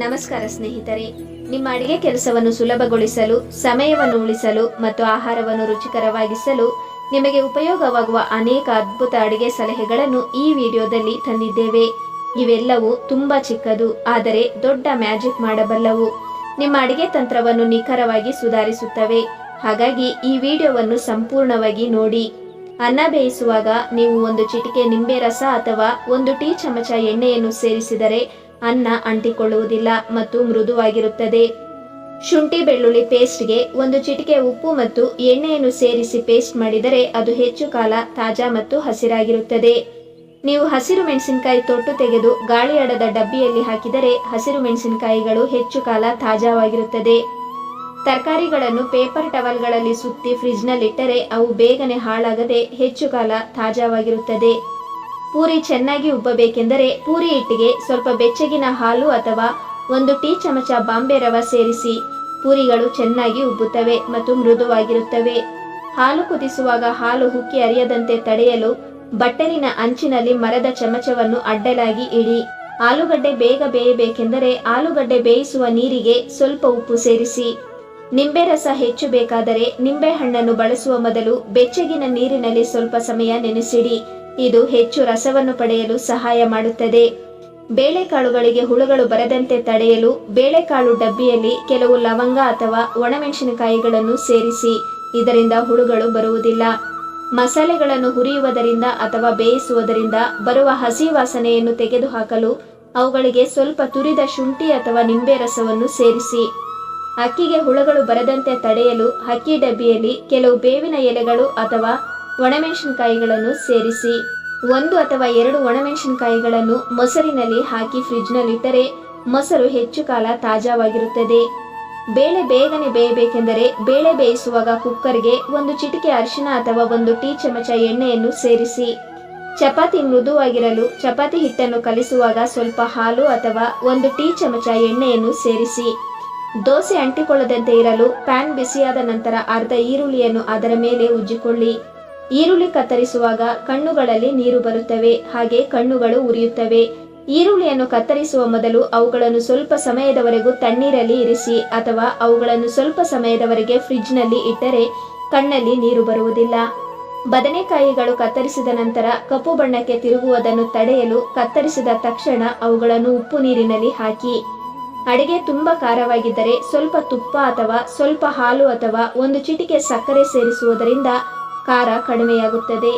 ನಮಸ್ಕಾರ ಸ್ನೇಹಿತರೆ. ನಿಮ್ಮ ಅಡಿಗೆ ಕೆಲಸವನ್ನು ಸುಲಭಗೊಳಿಸಲು, ಸಮಯವನ್ನು ಉಳಿಸಲು ಮತ್ತು ಆಹಾರವನ್ನು ರುಚಿಕರವಾಗಿಸಲು ನಿಮಗೆ ಉಪಯೋಗವಾಗುವ ಅನೇಕ ಅದ್ಭುತ ಅಡಿಗೆ ಸಲಹೆಗಳನ್ನು ಈ ವಿಡಿಯೋದಲ್ಲಿ ತಂದಿದ್ದೇವೆ. ಇವೆಲ್ಲವೂ ತುಂಬಾ ಚಿಕ್ಕದು, ಆದರೆ ದೊಡ್ಡ ಮ್ಯಾಜಿಕ್ ಮಾಡಬಲ್ಲವು. ನಿಮ್ಮ ಅಡಿಗೆ ತಂತ್ರವನ್ನು ನಿಖರವಾಗಿ ಸುಧಾರಿಸುತ್ತವೆ. ಹಾಗಾಗಿ ಈ ವಿಡಿಯೋವನ್ನು ಸಂಪೂರ್ಣವಾಗಿ ನೋಡಿ. ಅನ್ನ ಬೇಯಿಸುವಾಗ ನೀವು ಒಂದು ಚಿಟಿಕೆ ನಿಂಬೆ ರಸ ಅಥವಾ ಒಂದು ಟೀ ಚಮಚ ಎಣ್ಣೆಯನ್ನು ಸೇರಿಸಿದರೆ ಅನ್ನ ಅಂಟಿಕೊಳ್ಳುವುದಿಲ್ಲ ಮತ್ತು ಮೃದುವಾಗಿರುತ್ತದೆ. ಶುಂಠಿ ಬೆಳ್ಳುಳ್ಳಿ ಪೇಸ್ಟ್ಗೆ ಒಂದು ಚಿಟಿಕೆ ಉಪ್ಪು ಮತ್ತು ಎಣ್ಣೆಯನ್ನು ಸೇರಿಸಿ ಪೇಸ್ಟ್ ಮಾಡಿದರೆ ಅದು ಹೆಚ್ಚು ಕಾಲ ತಾಜಾ ಮತ್ತು ಹಸಿರಾಗಿರುತ್ತದೆ. ನೀವು ಹಸಿರು ಮೆಣಸಿನಕಾಯಿ ತೊಟ್ಟು ತೆಗೆದು ಗಾಳಿಯಾಡದ ಡಬ್ಬಿಯಲ್ಲಿ ಹಾಕಿದರೆ ಹಸಿರು ಮೆಣಸಿನಕಾಯಿಗಳು ಹೆಚ್ಚು ಕಾಲ ತಾಜಾವಾಗಿರುತ್ತದೆ. ತರಕಾರಿಗಳನ್ನು ಪೇಪರ್ ಟವಲ್ಗಳಲ್ಲಿ ಸುತ್ತಿ ಫ್ರಿಜ್ನಲ್ಲಿಟ್ಟರೆ ಅವು ಬೇಗನೆ ಹಾಳಾಗದೆ ಹೆಚ್ಚು ಕಾಲ ತಾಜಾವಾಗಿರುತ್ತದೆ. ಪೂರಿ ಚೆನ್ನಾಗಿ ಉಬ್ಬಬೇಕೆಂದರೆ ಪೂರಿ ಹಿಟ್ಟಿಗೆ ಸ್ವಲ್ಪ ಬೆಚ್ಚಗಿನ ಹಾಲು ಅಥವಾ ಒಂದು ಟೀ ಚಮಚ ಬಾಂಬೆ ರವ ಸೇರಿಸಿ. ಪೂರಿಗಳು ಚೆನ್ನಾಗಿ ಉಬ್ಬುತ್ತವೆ ಮತ್ತು ಮೃದುವಾಗಿರುತ್ತವೆ. ಹಾಲು ಕುದಿಸುವಾಗ ಹಾಲು ಹುಕ್ಕಿ ಅರಿಯದಂತೆ ತಡೆಯಲು ಬಟ್ಟಲಿನ ಅಂಚಿನಲ್ಲಿ ಮರದ ಚಮಚವನ್ನು ಅಡ್ಡಲಾಗಿ ಇಡಿ. ಆಲೂಗಡ್ಡೆ ಬೇಗ ಬೇಯಬೇಕೆಂದರೆ ಆಲೂಗಡ್ಡೆ ಬೇಯಿಸುವ ನೀರಿಗೆ ಸ್ವಲ್ಪ ಉಪ್ಪು ಸೇರಿಸಿ. ನಿಂಬೆ ರಸ ಹೆಚ್ಚು ಬೇಕಾದರೆ ನಿಂಬೆ ಹಣ್ಣನ್ನು ಬಳಸುವ ಮೊದಲು ಬೆಚ್ಚಗಿನ ನೀರಿನಲ್ಲಿ ಸ್ವಲ್ಪ ಸಮಯ ನೆನೆಸಿಡಿ. ಇದು ಹೆಚ್ಚು ರಸವನ್ನು ಪಡೆಯಲು ಸಹಾಯ ಮಾಡುತ್ತದೆ. ಬೇಳೆಕಾಳುಗಳಿಗೆ ಹುಳುಗಳು ಬರದಂತೆ ತಡೆಯಲು ಬೇಳೆಕಾಳು ಡಬ್ಬಿಯಲ್ಲಿ ಕೆಲವು ಲವಂಗ ಅಥವಾ ಒಣಮೆಣಸಿನಕಾಯಿಗಳನ್ನು ಸೇರಿಸಿ, ಇದರಿಂದ ಹುಳುಗಳು ಬರುವುದಿಲ್ಲ. ಮಸಾಲೆಗಳನ್ನು ಹುರಿಯುವುದರಿಂದ ಅಥವಾ ಬೇಯಿಸುವುದರಿಂದ ಬರುವ ಹಸಿ ವಾಸನೆಯನ್ನು ತೆಗೆದುಹಾಕಲು ಅವುಗಳಿಗೆ ಸ್ವಲ್ಪ ತುರಿದ ಶುಂಠಿ ಅಥವಾ ನಿಂಬೆ ರಸವನ್ನು ಸೇರಿಸಿ. ಅಕ್ಕಿಗೆ ಹುಳುಗಳು ಬರದಂತೆ ತಡೆಯಲು ಅಕ್ಕಿ ಡಬ್ಬಿಯಲ್ಲಿ ಕೆಲವು ಬೇವಿನ ಎಲೆಗಳು ಅಥವಾ ಒಣಮೆಣಸಿನಕಾಯಿಗಳನ್ನು ಸೇರಿಸಿ, ಒಂದು ಅಥವಾ ಎರಡು ಒಣಮೆಣಸಿನಕಾಯಿಗಳನ್ನು ಮೊಸರಿನಲ್ಲಿ ಹಾಕಿ ಫ್ರಿಜ್ನಲ್ಲಿಟ್ಟರೆ ಮೊಸರು ಹೆಚ್ಚು ಕಾಲ ತಾಜಾವಾಗಿರುತ್ತದೆ. ಬೇಳೆ ಬೇಗನೆ ಬೇಯಬೇಕೆಂದರೆ ಬೇಳೆ ಬೇಯಿಸುವಾಗ ಕುಕ್ಕರ್ಗೆ ಒಂದು ಚಿಟಿಕೆ ಅರಿಶಿನ ಅಥವಾ ಒಂದು ಟೀ ಚಮಚ ಎಣ್ಣೆಯನ್ನು ಸೇರಿಸಿ. ಚಪಾತಿ ಮೃದುವಾಗಿರಲು ಚಪಾತಿ ಹಿಟ್ಟನ್ನು ಕಲಿಸುವಾಗ ಸ್ವಲ್ಪ ಹಾಲು ಅಥವಾ ಒಂದು ಟೀ ಚಮಚ ಎಣ್ಣೆಯನ್ನು ಸೇರಿಸಿ. ದೋಸೆ ಅಂಟಿಕೊಳ್ಳದಂತೆ ಇರಲು ಪ್ಯಾನ್ ಬಿಸಿಯಾದ ನಂತರ ಅರ್ಧ ಈರುಳ್ಳಿಯನ್ನು ಅದರ ಮೇಲೆ ಉಜ್ಜಿಕೊಳ್ಳಿ. ಈರುಳ್ಳಿ ಕತ್ತರಿಸುವಾಗ ಕಣ್ಣುಗಳಲ್ಲಿ ನೀರು ಬರುತ್ತವೆ, ಹಾಗೆ ಕಣ್ಣುಗಳು ಉರಿಯುತ್ತವೆ. ಈರುಳ್ಳಿಯನ್ನು ಕತ್ತರಿಸುವ ಮೊದಲು ಅವುಗಳನ್ನು ಸ್ವಲ್ಪ ಸಮಯದವರೆಗೂ ತಣ್ಣೀರಲ್ಲಿ ಇರಿಸಿ ಅಥವಾ ಅವುಗಳನ್ನು ಸ್ವಲ್ಪ ಸಮಯದವರೆಗೆ ಫ್ರಿಜ್ನಲ್ಲಿ ಇಟ್ಟರೆ ಕಣ್ಣಲ್ಲಿ ನೀರು ಬರುವುದಿಲ್ಲ. ಬದನೆಕಾಯಿಗಳು ಕತ್ತರಿಸಿದ ನಂತರ ಕಪ್ಪು ಬಣ್ಣಕ್ಕೆ ತಿರುಗುವುದನ್ನು ತಡೆಯಲು ಕತ್ತರಿಸಿದ ತಕ್ಷಣ ಅವುಗಳನ್ನು ಉಪ್ಪು ನೀರಿನಲ್ಲಿ ಹಾಕಿ. ಅಡಿಗೆ ತುಂಬಾ ಖಾರವಾಗಿದ್ದರೆ ಸ್ವಲ್ಪ ತುಪ್ಪ ಅಥವಾ ಸ್ವಲ್ಪ ಹಾಲು ಅಥವಾ ಒಂದು ಚಿಟಿಕೆ ಸಕ್ಕರೆ ಸೇರಿಸುವುದರಿಂದ ಖಾರ ಕಡಿಮೆಯಾಗುತ್ತದೆ.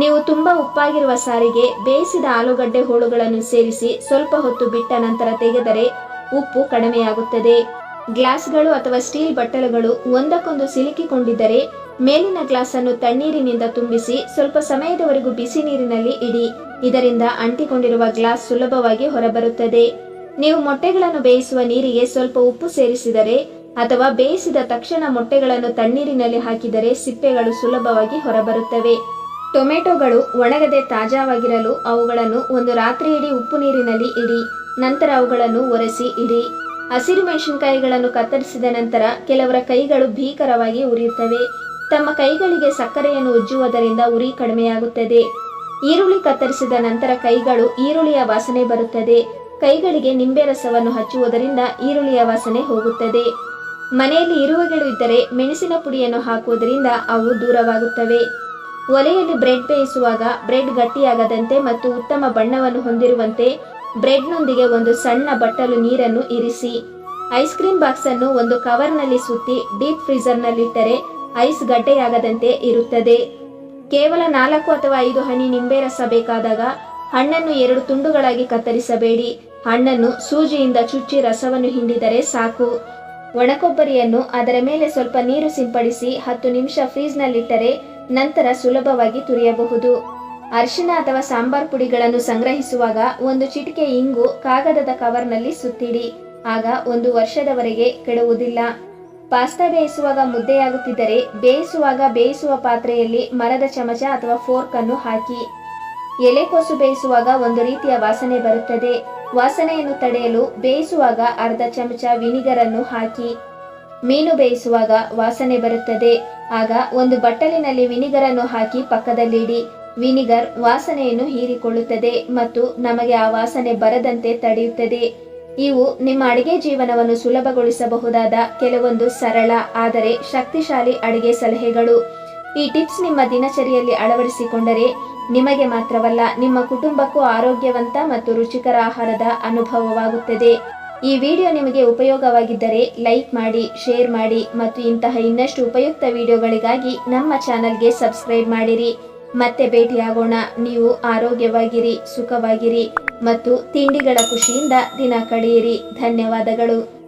ನೀವು ತುಂಬಾ ಉಪ್ಪಾಗಿರುವ ಸಾರಿಗೆ ಬೇಯಿಸಿದ ಆಲೂಗಡ್ಡೆ ಹೋಳುಗಳನ್ನು ಸೇರಿಸಿ ಸ್ವಲ್ಪ ಹೊತ್ತು ಬಿಟ್ಟ ನಂತರ ತೆಗೆದರೆ ಉಪ್ಪು ಕಡಿಮೆಯಾಗುತ್ತದೆ. ಗ್ಲಾಸ್ಗಳು ಅಥವಾ ಸ್ಟೀಲ್ ಬಟ್ಟಲುಗಳು ಒಂದಕ್ಕೊಂದು ಸಿಲುಕಿಕೊಂಡಿದ್ದರೆ ಮೇಲಿನ ಗ್ಲಾಸ್ ಅನ್ನು ತಣ್ಣೀರಿನಿಂದ ತುಂಬಿಸಿ ಸ್ವಲ್ಪ ಸಮಯದವರೆಗೂ ಬಿಸಿ ನೀರಿನಲ್ಲಿ ಇಡಿ. ಇದರಿಂದ ಅಂಟಿಕೊಂಡಿರುವ ಗ್ಲಾಸ್ ಸುಲಭವಾಗಿ ಹೊರಬರುತ್ತದೆ. ನೀವು ಮೊಟ್ಟೆಗಳನ್ನು ಬೇಯಿಸುವ ನೀರಿಗೆ ಸ್ವಲ್ಪ ಉಪ್ಪು ಸೇರಿಸಿದರೆ ಅಥವಾ ಬೇಯಿಸಿದ ತಕ್ಷಣ ಮೊಟ್ಟೆಗಳನ್ನು ತಣ್ಣೀರಿನಲ್ಲಿ ಹಾಕಿದರೆ ಸಿಪ್ಪೆಗಳು ಸುಲಭವಾಗಿ ಹೊರಬರುತ್ತವೆ. ಟೊಮೆಟೊಗಳು ಒಣಗದೆ ತಾಜಾವಾಗಿರಲು ಅವುಗಳನ್ನು ಒಂದು ರಾತ್ರಿ ಇಡೀ ಉಪ್ಪು ನೀರಿನಲ್ಲಿ ಇಡಿ, ನಂತರ ಅವುಗಳನ್ನು ಒರೆಸಿ ಇಡಿ. ಹಸಿರು ಮೆಣಸಿನಕಾಯಿಗಳನ್ನು ಕತ್ತರಿಸಿದ ನಂತರ ಕೆಲವರ ಕೈಗಳು ಭೀಕರವಾಗಿ ಉರಿಯುತ್ತವೆ. ತಮ್ಮ ಕೈಗಳಿಗೆ ಸಕ್ಕರೆಯನ್ನು ಉಜ್ಜುವುದರಿಂದ ಉರಿ ಕಡಿಮೆಯಾಗುತ್ತದೆ. ಈರುಳ್ಳಿ ಕತ್ತರಿಸಿದ ನಂತರ ಕೈಗಳು ಈರುಳ್ಳಿಯ ವಾಸನೆ ಬರುತ್ತದೆ. ಕೈಗಳಿಗೆ ನಿಂಬೆ ರಸವನ್ನು ಹಚ್ಚುವುದರಿಂದ ಈರುಳ್ಳಿಯ ವಾಸನೆ ಹೋಗುತ್ತದೆ. ಮನೆಯಲ್ಲಿ ಇರುವೆಗಳು ಇದ್ದರೆ ಮೆಣಸಿನ ಪುಡಿಯನ್ನು ಹಾಕುವುದರಿಂದ ಅವು ದೂರವಾಗುತ್ತವೆ. ಒಲೆಯಲ್ಲಿ ಬ್ರೆಡ್ ಬೇಯಿಸುವಾಗ ಬ್ರೆಡ್ ಗಟ್ಟಿಯಾಗದಂತೆ ಮತ್ತು ಉತ್ತಮ ಬಣ್ಣವನ್ನು ಹೊಂದಿರುವಂತೆ ಬ್ರೆಡ್ನೊಂದಿಗೆ ಒಂದು ಸಣ್ಣ ಬಟ್ಟಲು ನೀರನ್ನು ಇರಿಸಿ. ಐಸ್ ಕ್ರೀಮ್ ಬಾಕ್ಸ್ ಅನ್ನು ಒಂದು ಕವರ್ನಲ್ಲಿ ಸುತ್ತಿ ಡೀಪ್ ಫ್ರೀಜರ್ನಲ್ಲಿಟ್ಟರೆ ಐಸ್ ಗಡ್ಡೆಯಾಗದಂತೆ ಇರುತ್ತದೆ. ಕೇವಲ ನಾಲ್ಕು ಅಥವಾ ಐದು ಹನಿ ನಿಂಬೆ ರಸ ಬೇಕಾದಾಗ ಹಣ್ಣನ್ನು ಎರಡು ತುಂಡುಗಳಾಗಿ ಕತ್ತರಿಸಬೇಡಿ. ಹಣ್ಣನ್ನು ಸೂಜಿಯಿಂದ ಚುಚ್ಚಿ ರಸವನ್ನು ಹಿಂಡಿದರೆ ಸಾಕು. ಒಣಕೊಬ್ಬರಿಯನ್ನು ಅದರ ಮೇಲೆ ಸ್ವಲ್ಪ ನೀರು ಸಿಂಪಡಿಸಿ ಹತ್ತು ನಿಮಿಷ ಫ್ರೀಜ್ನಲ್ಲಿಟ್ಟರೆ ನಂತರ ಸುಲಭವಾಗಿ ತುರಿಯಬಹುದು. ಅರಿಶಿನ ಅಥವಾ ಸಾಂಬಾರ್ ಪುಡಿಗಳನ್ನು ಸಂಗ್ರಹಿಸುವಾಗ ಒಂದು ಚಿಟಿಕೆ ಇಂಗು ಕಾಗದದ ಕವರ್ನಲ್ಲಿ ಸುತ್ತಿಡಿ. ಆಗ ಒಂದು ವರ್ಷದವರೆಗೆ ಕೆಡುವುದಿಲ್ಲ ಪಾಸ್ತಾ ಬೇಯಿಸುವಾಗ ಮುದ್ದೆಯಾಗುತ್ತಿದ್ದರೆ ಬೇಯಿಸುವಾಗ ಬೇಯಿಸುವ ಪಾತ್ರೆಯಲ್ಲಿ ಮರದ ಚಮಚ ಅಥವಾ ಫೋರ್ಕ್ ಅನ್ನು ಹಾಕಿ. ಎಲೆಕೋಸು ಬೇಯಿಸುವಾಗ ಒಂದು ರೀತಿಯ ವಾಸನೆ ಬರುತ್ತದೆ. ವಾಸನೆಯನ್ನು ತಡೆಯಲು ಬೇಯಿಸುವಾಗ ಅರ್ಧ ಚಮಚ ವಿನಿಗರ್ ಅನ್ನು ಹಾಕಿ, ಮೀನು ಬೇಯಿಸುವಾಗ ವಾಸನೆ ಬರುತ್ತದೆ. ಆಗ ಒಂದು ಬಟ್ಟಲಿನಲ್ಲಿ ವಿನಿಗರ್ ಅನ್ನು ಹಾಕಿ ಪಕ್ಕದಲ್ಲಿಡಿ. ವಿನಿಗರ್ ವಾಸನೆಯನ್ನು ಹೀರಿಕೊಳ್ಳುತ್ತದೆ ಮತ್ತು ನಮಗೆ ಆ ವಾಸನೆ ಬರದಂತೆ ತಡೆಯುತ್ತದೆ. ಇವು ನಿಮ್ಮ ಅಡಿಗೆ ಜೀವನವನ್ನು ಸುಲಭಗೊಳಿಸಬಹುದಾದ ಕೆಲವೊಂದು ಸರಳ, ಆದರೆ ಶಕ್ತಿಶಾಲಿ ಅಡಿಗೆ ಸಲಹೆಗಳು. ಈ ಟಿಪ್ಸ್ ನಿಮ್ಮ ದಿನಚರಿಯಲ್ಲಿ ಅಳವಡಿಸಿಕೊಂಡರೆ ನಿಮಗೆ ಮಾತ್ರವಲ್ಲ ನಿಮ್ಮ ಕುಟುಂಬಕ್ಕೂ ಆರೋಗ್ಯವಂತ ಮತ್ತು ರುಚಿಕರ ಆಹಾರದ ಅನುಭವವಾಗುತ್ತದೆ. ಈ ವಿಡಿಯೋ ನಿಮಗೆ ಉಪಯೋಗವಾಗಿದ್ದರೆ ಲೈಕ್ ಮಾಡಿ, ಶೇರ್ ಮಾಡಿ ಮತ್ತು ಇಂತಹ ಇನ್ನಷ್ಟು ಉಪಯುಕ್ತ ವಿಡಿಯೋಗಳಿಗಾಗಿ ನಮ್ಮ ಚಾನಲ್ಗೆ ಸಬ್ಸ್ಕ್ರೈಬ್ ಮಾಡಿರಿ. ಮತ್ತೆ ಭೇಟಿಯಾಗೋಣ. ನೀವು ಆರೋಗ್ಯವಾಗಿರಿ, ಸುಖವಾಗಿರಿ ಮತ್ತು ತಿಂಡಿಗಳ ಖುಷಿಯಿಂದ ದಿನ ಕಳೆಯಿರಿ. ಧನ್ಯವಾದಗಳು.